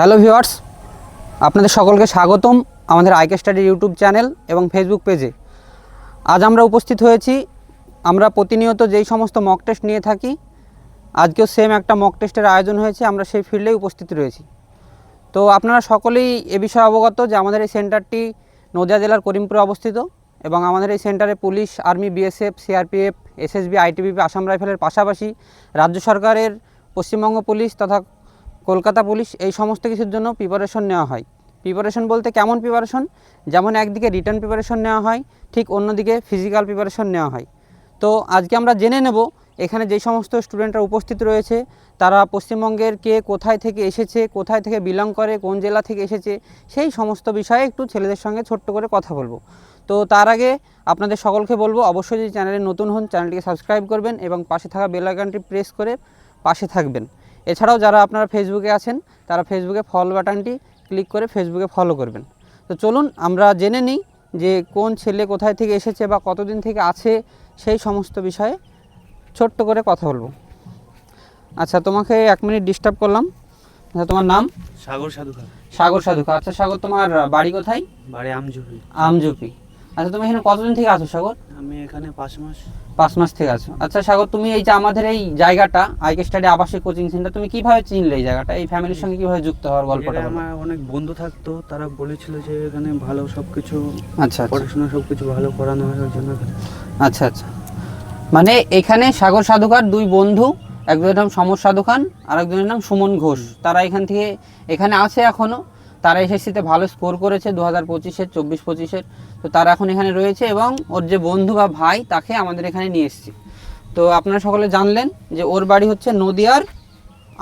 Hello viewers, আপনাদের সকলকে স্বাগতম আমাদের আইকে স্টাডি ইউটিউব চ্যানেল এবং ফেসবুক পেজে। আজ আমরা উপস্থিত হয়েছি, আমরা প্রতিনিয়ত যেই সমস্ত মক টেস্ট নিয়ে থাকি, আজকেও সেম একটা মক টেস্টের আয়োজন হয়েছে, আমরা সেই ফিল্ডেই উপস্থিত রয়েছি। তো আপনারা সকলেই এ বিষয়ে অবগত যে আমাদের এই সেন্টারটি নদিয়া জেলার করিমপুরে অবস্থিত এবং আমাদের এই সেন্টারে police, army BSF CRPF SSB ITBP Assam রাইফেলের পাশাপাশি রাজ্য সরকারের পশ্চিমবঙ্গ পুলিশ তথা কলকাতা পুলিশ এই সমস্ত কিছুর জন্য প্রিপারেশন নেওয়া হয়। প্রিপারেশন বলতে কেমন প্রিপারেশন যেমন একদিকে রিটার্ন প্রিপারেশন নেওয়া হয়, ঠিক অন্যদিকে ফিজিক্যাল প্রিপারেশন নেওয়া হয়। তো আজকে আমরা জেনে নেব এখানে যে সমস্ত স্টুডেন্টরা উপস্থিত রয়েছে, তারা পশ্চিমবঙ্গের কে কোথায় থেকে এসেছে, কোথায় থেকে বিলং করে, কোন জেলা থেকে এসেছে, সেই সমস্ত বিষয়ে একটু ছেলেদের সঙ্গে ছোট্ট করে কথা বলব। তো তার আগে আপনাদের সকলকে বলব, অবশ্যই যদি চ্যানেলে নতুন হন, চ্যানেলটিকে সাবস্ক্রাইব করবেন এবং পাশে থাকা বেল আইকনটি প্রেস করে পাশে থাকবেন। এছাড়াও যারা আপনারা ফেসবুকে আছেন তারা ফেসবুকে ফলো বাটনটি ক্লিক করে ফেসবুকে ফলো করবেন। তো চলুন আমরা জেনে নিই যে কোন ছেলে কোথায় থেকে এসেছে বা কতদিন থেকে আছে সেই সমস্ত বিষয়ে ছোট্ট করে কথা বলব। আচ্ছা তোমাকে এক মিনিট ডিস্টার্ব করলাম। আচ্ছা তোমার নাম? সাগর সাধুকা সাগর সাধুকা আচ্ছা সাগর তোমার বাড়ি কোথায়? বাড়ি আমজুপি আমজুপি আচ্ছা তুমি এখানে কতদিন থেকে আছো সাগর? আমি এখানে পাঁচ মাস। পাঁচ মাস থেকে আছো। আচ্ছা সাগর তুমি এই যে আমাদের এই জায়গাটা আইকে স্টাডি আবাসিক কোচিং সেন্টার তুমি কীভাবে চিনলে এই জায়গাটা? এই ফ্যামিলির সঙ্গে কীভাবে যুক্ত হওয়ার গল্পটা আমার অনেক বন্ধু থাকতো তারা বলেছিল যে এখানে ভালো সবকিছু আচ্ছা আচ্ছা। পড়াশোনা সবকিছু ভালো করানো হয় ওই জন্য। আচ্ছা আচ্ছা। মানে এখানে সাগর সাধুকার দুই বন্ধু একজনের নাম সমর সাধুখান আর একজনের নাম সুমন ঘোষ। তারা এখান থেকে এখানে আছে এখনও। তারা এসএসসিতে ভালো স্কোর করেছে দু হাজার পঁচিশের চব্বিশ পঁচিশের। তো তারা এখন এখানে রয়েছে এবং ওর যে বন্ধু বা ভাই তাকে আমাদের এখানে নিয়ে এসেছি। তো আপনারা সকলে জানলেন যে ওর বাড়ি হচ্ছে নদিয়ার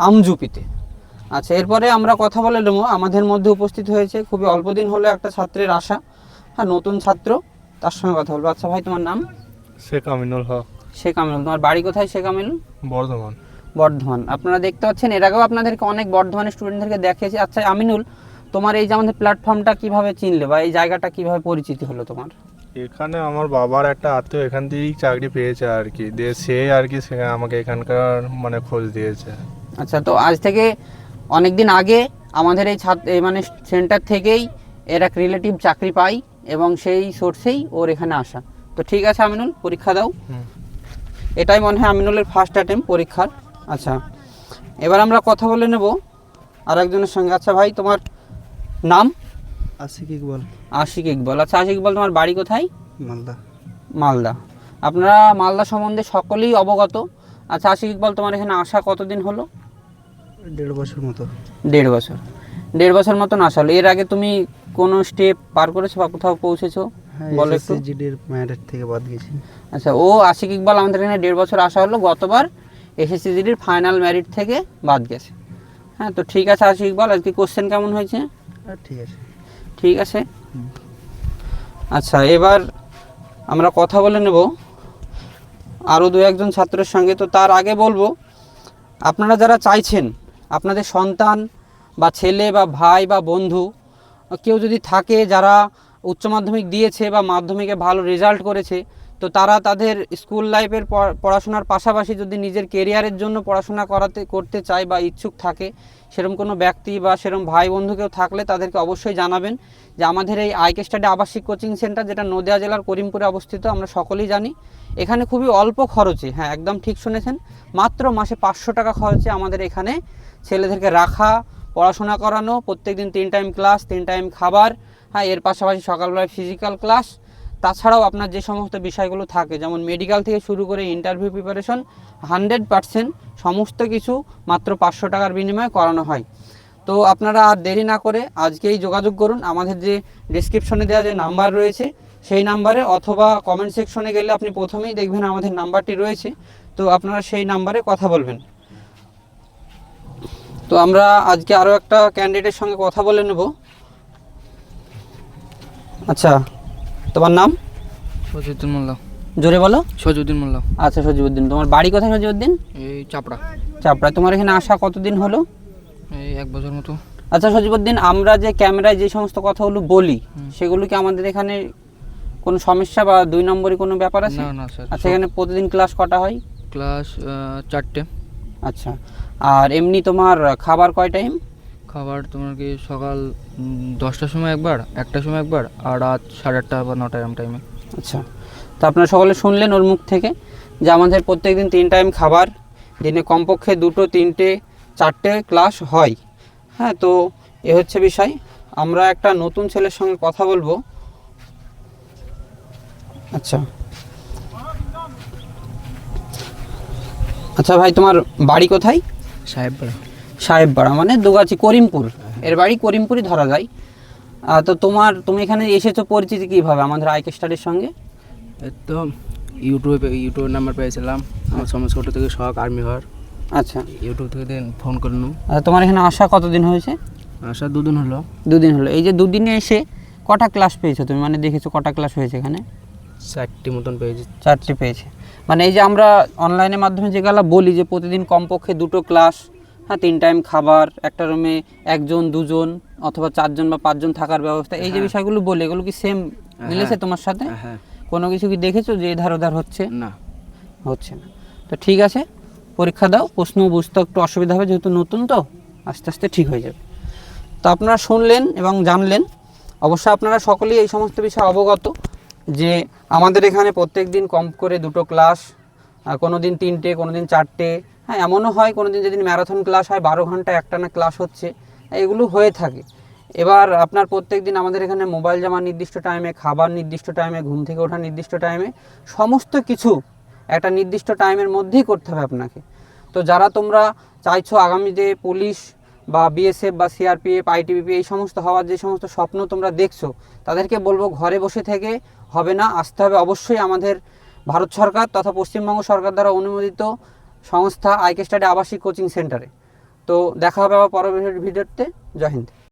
আমজুপিতে। আচ্ছা এরপরে আমরা কথা বলে নেব। আমাদের মধ্যে উপস্থিত হয়েছে খুবই অল্প দিন হলো একটা ছাত্রের আশা। হ্যাঁ নতুন ছাত্র তার সঙ্গে কথা বলব। আচ্ছা ভাই তোমার নাম? শেখ আমিনুল হক। শেখ আমিনুল। তোমার বাড়ি কোথায় শেখ আমিনুল? বর্ধমান। বর্ধমান। আপনারা দেখতে পাচ্ছেন এর আগেও আপনাদেরকে অনেক বর্ধমানের স্টুডেন্টদেরকে দেখেছি। আচ্ছা আমিনুল তোমার এই যে আমাদের প্ল্যাটফর্মটা কীভাবে চিনলে বা এই জায়গাটা কীভাবে পরিচিতি হলো তোমার? এখানে আমার বাবার একটা আত্মীয় এখান থেকেই চাকরি পেয়েছে আর কি। দিয়ে সে আর কি সে আমাকে এখানকার মানে খোঁজ দিয়েছে। আচ্ছা তো আজ থেকে অনেক দিন আগে আমাদের এই ছাত্র এই মানে সেন্টার থেকেই এর এক রিলেটিভ চাকরি পাই এবং সেই সোর্সেই ওর এখানে আসা। তো ঠিক আছে আমিনুল পরীক্ষা দাও। এটাই মনে হয় আমিনুলের ফার্স্ট অ্যাটেম্প পরীক্ষার। আচ্ছা এবার আমরা কথা বলে নেব আর একজনের সঙ্গে। আচ্ছা ভাই তোমার নাম? আশিক ইকবাল। আশিক ইকবাল। আচ্ছা আশিক ইকবল তোমার বাড়ি কোথায়? মালদা। মালদা। আপনারা মালদা সম্বন্ধে সকলেই অবগত। আচ্ছা আশিক ইকবাল তোমার এখানে আসা কতদিন হলো? দেড় বছর মতো। দেড় বছর। দেড় বছর মতন আসা হলো। এর আগে তুমি কোনো স্টেপ পার করেছ বা কোথাও পৌঁছেছো? হ্যাঁ বলো একটু। জিডির ম্যারেট থেকে বাদ গেছি। আচ্ছা ও আশিক ইকবাল আমাদের এখানে দেড় বছর আসা হলো। গতবার এসএসসি জিডির ফাইনাল ম্যারিট থেকে বাদ গেছে। হ্যাঁ তো ঠিক আছে আশিক ইকবাল আজকে কোশ্চেন কেমন হয়েছে? ঠিক আছে। ঠিক আছে? আচ্ছা এবার আমরা কথা বলে নেব। আরও দু একজন ছাত্রের সঙ্গে তো তার আগে বলব আপনারা যারা চাইছেন আপনাদের সন্তান বা ছেলে বা ভাই বা বন্ধু কেউ যদি থাকে যারা উচ্চ মাধ্যমিক দিয়েছে বা মাধ্যমিকে ভালো রেজাল্ট করেছে তো তারা তাদের স্কুল লাইফের পড়া- পড়াশোনার পাশাপাশি যদি নিজের কেরিয়ারের জন্য পড়াশোনা করাতে, করতে চায় বা ইচ্ছুক থাকে সেরকম কোনো ব্যক্তি বা সেরকম ভাই বন্ধু কেউ থাকলে তাদেরকে অবশ্যই জানাবেন যে আমাদের এই আইকে স্টাডি আবাসিক কোচিং সেন্টার যেটা নদিয়া জেলার করিমপুরে অবস্থিত, আমরা সকলেই জানি, এখানে খুবই অল্প খরচে হ্যাঁ একদম ঠিক শুনেছেন, মাত্র মাসে পাঁচশো টাকা খরচে আমাদের এখানে ছেলেদেরকে রাখা, পড়াশোনা করানো, প্রত্যেকদিন তিন টাইম ক্লাস, তিন টাইম খাবার হ্যাঁ এর পাশাপাশি সকালবেলায় ফিজিক্যাল ক্লাস তাছাড়াও আপনার যে সমস্ত বিষয়গুলো থাকে, যেমন মেডিকেল থেকে শুরু করে ইন্টারভিউ প্রিপারেশন হান্ড্রেড পারসেন্ট সমস্ত কিছু মাত্র পাঁচশো টাকার বিনিময়ে করানো হয়। তো আপনারা আর দেরি না করে আজকেই যোগাযোগ করুন। আমাদের যে ডিসক্রিপশনে দেওয়া যে নাম্বার রয়েছে, সেই নাম্বারে অথবা কমেন্ট সেকশনে গেলে আপনি প্রথমেই দেখবেন আমাদের নাম্বারটি রয়েছে। তো আপনারা সেই নাম্বারে কথা বলবেন। তো আমরা আজকে আরও একটা ক্যান্ডিডেটের সঙ্গে কথা বলে নেব। আচ্ছা। তোমার নাম? সজিউদ্দিন মোল্লা। জোরে বলো। সজিউদ্দিন মোল্লা। আচ্ছা সজিবুদ্দিন তোমার বাড়ি কোথায় সজিবুদ্দিন এই চাপড়া। চাপড়া। তোমার এখানে আসা কতদিন হলো? এই এক বছর মতো। আচ্ছা সজিবুদ্দিন আমরা যে ক্যামেরায় যে সমস্ত কথাগুলো বলি সেগুলো কি আমাদের এখানে কোনো সমস্যা বা দুই নম্বরে কোনো ব্যাপার আছে? না না স্যার। আচ্ছা এখানে প্রতিদিন ক্লাস কটা হয়? ক্লাস চারটে। আচ্ছা। আর এমনি তোমার খাবার কয় টাইম? খাবার তোমার কি সকাল দশটার সময় একবার একটার সময় একবার আর রাত সাড়ে আটটা বা নটা এরম টাইমে আচ্ছা। তো আপনারা সকলে শুনলেন ওর মুখ থেকে যে আমাদের প্রত্যেক দিন তিন টাইম খাবার দিনে কমপক্ষে দুটো তিনটে চারটে ক্লাস হয়। হ্যাঁ তো এ হচ্ছে বিষয়। আমরা একটা নতুন ছেলের সঙ্গে কথা বলব। আচ্ছা। আচ্ছা ভাই তোমার বাড়ি কোথায়? সাহেব সাহেবপাড়া মানে দুগাছি করিমপুর। এর বাড়ি করিমপুরই ধরা যায়। তো তোমার তুমি এখানে এসেছ পরিচিতি কীভাবে আমাদের আইকে স্টাডির সঙ্গে? তো ইউটিউবে ইউটিউব নাম্বার পেয়েছিলাম। আমার সময় ছোটো থেকে শখ আর্মি হওয়ার। আচ্ছা। ইউটিউব থেকে দিন ফোন করলাম। আচ্ছা, তোমার এখানে আসা কতদিন হয়েছে? আসা দুদিন হলো। দুদিন হলো। এই যে দুদিনে এসে কটা ক্লাস পেয়েছ তুমি? মানে দেখেছ কটা ক্লাস হয়েছে এখানে? চারটি মতন পেয়েছি। চারটি পেয়েছে। মানে এই যে আমরা অনলাইনের মাধ্যমে যেগুলো বলি যে প্রতিদিন কমপক্ষে দুটো ক্লাস হ্যাঁ তিন টাইম খাবার একটা রুমে একজন দুজন অথবা চারজন বা পাঁচজন থাকার ব্যবস্থা। এই যে হ্যাঁ। বিষয়গুলো বলে এগুলো কি সেম মিলেছে হ্যাঁ। তোমার সাথে? হ্যাঁ কোনো কিছু কি দেখেছ যে এধার ওধার হচ্ছে? না। হচ্ছে না। তো ঠিক আছে পরীক্ষা দাও প্রশ্ন বুঝতে একটু অসুবিধা হবে যেহেতু নতুন তো আস্তে আস্তে ঠিক হয়ে যাবে। তো আপনারা শুনলেন এবং জানলেন অবশ্য আপনারা সকলেই এই সমস্ত বিষয়ে অবগত যে আমাদের এখানে প্রত্যেক দিন কম করে দুটো ক্লাস কোনো দিন তিনটে কোনো দিন চারটে হ্যাঁ এমনও হয় কোনো দিন যেদিন ম্যারাথন ক্লাস হয়, বারো ঘণ্টা একটানা ক্লাস হচ্ছে, এগুলো হয়ে থাকে। এবার আপনার প্রত্যেক দিন আমাদের এখানে মোবাইল জামা নির্দিষ্ট টাইমে খাবার নির্দিষ্ট টাইমে ঘুম থেকে ওঠা নির্দিষ্ট টাইমে সমস্ত কিছু একটা নির্দিষ্ট টাইমের মধ্যেই করতে হবে আপনাকে। তো যারা তোমরা চাইছো আগামীতে পুলিশ বা বিএসএফ বা সিআরপিএফ আইটিবিপি এই সমস্ত হওয়ার যে সমস্ত স্বপ্ন তোমরা দেখছ, তাদেরকে বলব ঘরে বসে থেকে হবে না, আসতে হবে অবশ্যই আমাদের ভারত সরকার তথা পশ্চিমবঙ্গ সরকার দ্বারা অনুমোদিত সংস্থা আইকে স্টাডি আবাসিক কোচিং সেন্টারে। তো দেখা হবে আবার পরবর্তী ভিডিওতে। জয় হিন্দ।